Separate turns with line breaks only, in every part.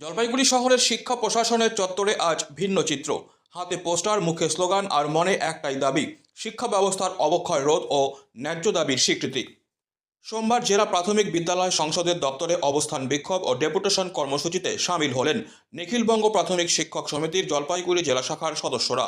জলপাইগুড়ি শহরের শিক্ষা প্রশাসনের চত্বরে আজ ভিন্ন চিত্র। হাতে পোস্টার, মুখে স্লোগান আর মনে একটাই দাবি, শিক্ষা ব্যবস্থার অবক্ষয় রোধ ও ন্যায্য দাবির স্বীকৃতি। সোমবার জেলা প্রাথমিক বিদ্যালয় সংসদের দপ্তরে অবস্থান বিক্ষোভ ও ডেপুটেশন কর্মসূচিতে সামিল হলেন নিখিলবঙ্গ প্রাথমিক শিক্ষক সমিতির জলপাইগুড়ি জেলা শাখার সদস্যরা।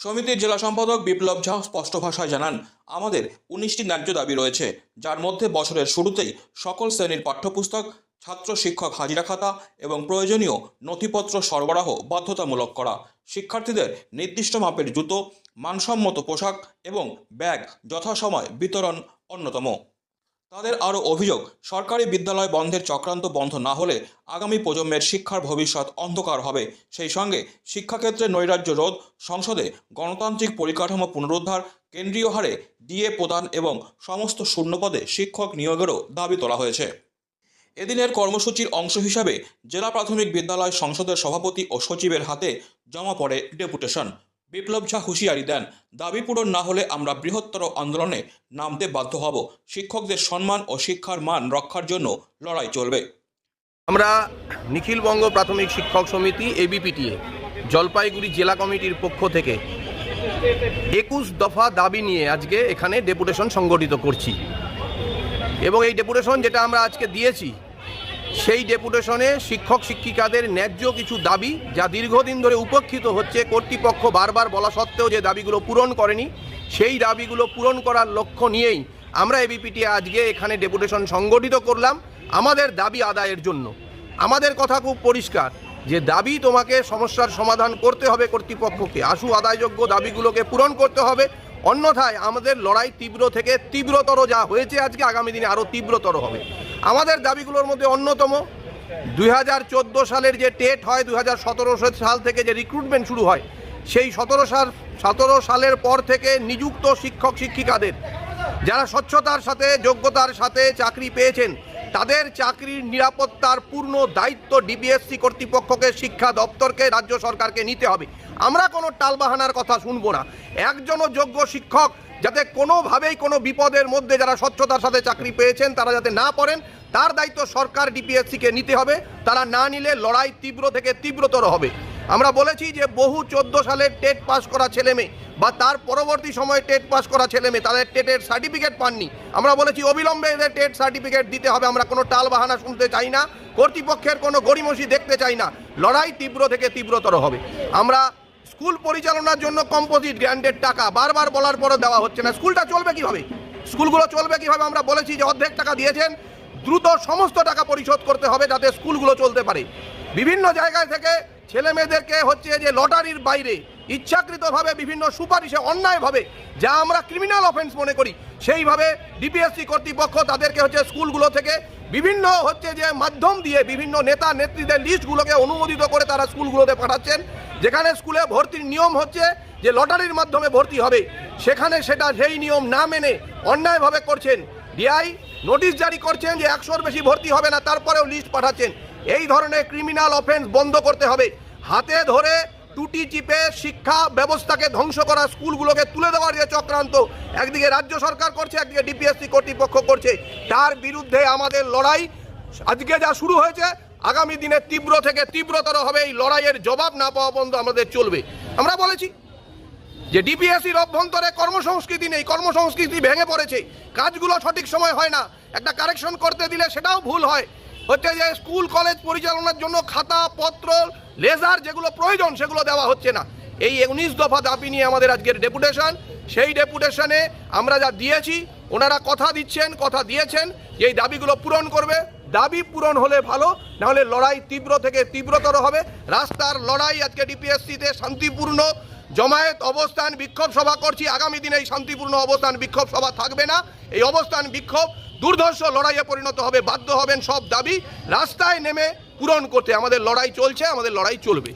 সমিতির জেলা সম্পাদক বিপ্লব ঝা স্পষ্ট ভাষায় জানান, আমাদের উনিশটি ন্যায্য দাবি রয়েছে, যার মধ্যে বছরের শুরুতেই সকল শ্রেণির পাঠ্যপুস্তক ছাত্র শিক্ষক হাজিরা খাতা এবং প্রয়োজনীয় নথিপত্র সরবরাহ বাধ্যতামূলক করা। শিক্ষার্থীদের নির্দিষ্ট মাপের জুতো, মানসম্মত পোশাক এবং ব্যাগ যথাসময় বিতরণ অন্যতম। তাদের আরও অভিযোগ, সরকারি বিদ্যালয় বন্ধের চক্রান্ত বন্ধ না হলে আগামী প্রজন্মের শিক্ষার ভবিষ্যৎ অন্ধকার হবে। সেই সঙ্গে শিক্ষাক্ষেত্রে নৈরাজ্য রোধ, সংসদে গণতান্ত্রিক পরিকাঠামো পুনরুদ্ধার, কেন্দ্রীয় হারে ডিএ প্রদান এবং সমস্ত শূন্যপদে শিক্ষক নিয়োগেরও দাবি তোলা হয়েছে। এদিনের কর্মসূচির অংশ হিসাবে জেলা প্রাথমিক বিদ্যালয় সংসদের সভাপতি ও সচিবের হাতে জমা পড়ে ডেপুটেশন। বিপ্লব ঝা হুঁশিয়ারি দেন, দাবি পূরণ না হলে আমরা বৃহত্তর আন্দোলনে নামতে বাধ্য হব। শিক্ষকদের সম্মান ও শিক্ষার মান রক্ষার জন্য লড়াই চলবে।
আমরা নিখিলবঙ্গ প্রাথমিক শিক্ষক সমিতি এবিপিটিএ জলপাইগুড়ি জেলা কমিটির পক্ষ থেকে একুশ দফা দাবি নিয়ে আজকে এখানে ডেপুটেশন সংগঠিত করছি। এবং এই ডেপুটেশন যেটা আমরা আজকে দিয়েছি সেই ডেপুটেশনে শিক্ষক শিক্ষিকাদের ন্যায্য কিছু দাবি, যা দীর্ঘদিন ধরে উপেক্ষিত হচ্ছে, কর্তৃপক্ষ বারবার বলা সত্ত্বেও যে দাবিগুলো পূরণ করেনি, সেই দাবিগুলো পূরণ করার লক্ষ্য নিয়েই আমরা এবিপিটি আজকে এখানে ডেপুটেশন সংগঠিত করলাম আমাদের দাবি আদায়ের জন্য। আমাদের কথা খুব পরিষ্কার, যে দাবি তোমাকে সমস্যার সমাধান করতে হবে কর্তৃপক্ষকে। আশু আদায়যোগ্য দাবিগুলোকে পূরণ করতে হবে, অন্যথায় আমাদের লড়াই তীব্র থেকে তীব্রতর যা হয়েছে আজকে, আগামী দিনে আরও তীব্রতর হবে। আমাদের দাবিগুলোর মধ্যে অন্যতম দু হাজার চোদ্দ সালের যে টেট হয়, দুই হাজার সতেরো সাল থেকে যে রিক্রুটমেন্ট শুরু হয়, সেই সতেরো সাল, সতেরো সালের পর থেকে নিযুক্ত শিক্ষক শিক্ষিকাদের যারা স্বচ্ছতার সাথে, যোগ্যতার সাথে চাকরি পেয়েছেন তাদের চাকরির নিরাপত্তার পূর্ণ দায়িত্ব ডিবিএসসি কর্তৃপক্ষকে, শিক্ষা দপ্তরকে, রাজ্য সরকারকে নিতে হবে। আমরা কোনো টালবাহানার কথা শুনব না। একজনও যোগ্য শিক্ষক যাতে কোনোভাবেই কোনো বিপদের মধ্যে যারা স্বচ্ছতার সাথে চাকরি পেয়েছেন, তারা যাতে না পড়েন, তার দায়িত্ব সরকার ডিপিএসসিকে নিতে হবে। তারা না নিলে লড়াই তীব্র থেকে তীব্রতর হবে। আমরা বলেছি যে বহু চোদ্দ সালে টেট পাস করা ছেলে মেয়ে বা তার পরবর্তী সময়ে টেট পাস করা ছেলে মেয়ে, তাদের টেটের সার্টিফিকেট পাননি। আমরা বলেছি অবিলম্বে এদের টেট সার্টিফিকেট দিতে হবে, আমরা কোনো টাল বাহানা শুনতে চাই না, কর্তৃপক্ষের কোনো গড়িমসি দেখতে চাই না, লড়াই তীব্র থেকে তীব্রতর হবে। আমরা স্কুল পরিচালনার জন্য কম্পোজিট গ্র্যান্ডের টাকা বারবার বলার পরও দেওয়া হচ্ছে না। স্কুলটা চলবে কীভাবে? স্কুলগুলো চলবে কীভাবে? আমরা বলেছি যে অর্ধেক টাকা দিয়েছেন, দ্রুত সমস্ত টাকা পরিশোধ করতে হবে যাতে স্কুলগুলো চলতে পারে। বিভিন্ন জায়গায় থেকে ছেলে মেয়েদেরকে হচ্ছে যে লটারির বাইরে ইচ্ছাকৃতভাবে বিভিন্ন সুপারিশে, অন্যায়ভাবে যা আমরা ক্রিমিনাল অফেন্স মনে করি, সেইভাবে ডিপিএসসি কর্তৃপক্ষ তাদেরকে হচ্ছে স্কুলগুলো থেকে বিভিন্ন হচ্ছে যে মাধ্যম দিয়ে বিভিন্ন নেতা, নেত্রীদের লিস্টগুলোকে অনুমোদিত করে তারা স্কুলগুলোতে পাঠাচ্ছেন। যেখানে স্কুলে ভর্তির নিয়ম হচ্ছে যে লটারির মাধ্যমে ভর্তি হবে। সেখানে সেটা সেই নিয়ম না মেনে অন্যায়ভাবে করছেন। ডিআই নোটিশ জারি করছেন যে একশোর বেশি ভর্তি হবে না, তারপরেও লিস্ট পাঠাচ্ছেন। এই ধরনের ক্রিমিনাল অফেন্স বন্ধ করতে হবে। হাতে ধরে টুটি চিপে শিক্ষা ব্যবস্থাকে ধ্বংস করা স্কুলগুলোকে তুলে দেওয়ার যে চক্রান্ত, একদিকে রাজ্য সরকার করছে, একদিকে ডিপিএসসি কর্তৃপক্ষ করছে। তার বিরুদ্ধে আমাদের লড়াই। আজকে যা শুরু হয়েছে, আগামী দিনে তীব্র থেকে তীব্রতর হবে। এই লড়াইয়ের জবাব না পাওয়া পর্যন্ত আমাদের চলবে। আমরা বলেছি যে ডিপিএসসির অভ্যন্তরে কর্মসংস্কৃতি নেই, কর্মসংস্কৃতি ভেঙে পড়েছে। কাজগুলো সঠিক সময় হয় না। একটা কারেকশন করতে দিলে সেটাও ভুল হয়। হচ্ছে যে স্কুল, কলেজ পরিচালনার জন্য খাতা, পত্র, লেজার যেগুলো প্রয়োজন, সেগুলো দেওয়া হচ্ছে না। এই উনিশ দফা দাবি নিয়ে আমাদের আজকের ডেপুটেশন। সেই ডেপুটেশনে আমরা যা দিয়েছি, ওনারা কথা দিচ্ছেন, কথা দিয়েছেন যে এই দাবিগুলো পূরণ করবে। দাবি পূরণ হলে ভালো, নাহলে লড়াই তীব্র থেকে তীব্রতর হবে। রাস্তার লড়াই আজকে ডিপিএসসিতে শান্তিপূর্ণ জমায়েত অবস্থান বিক্ষোভ সভা করছি। আগামী দিনে এই শান্তিপূর্ণ অবস্থান বিক্ষোভ সভা থাকবে না। এই অবস্থান বিক্ষোভ দুর্ধর্ষ লড়াইয়ে পরিণত হবে, বাধ্য হবেন সব দাবি। রাস্তায় নেমে পূরণ করতে আমাদের লড়াই চলছে, আমাদের লড়াই চলবে।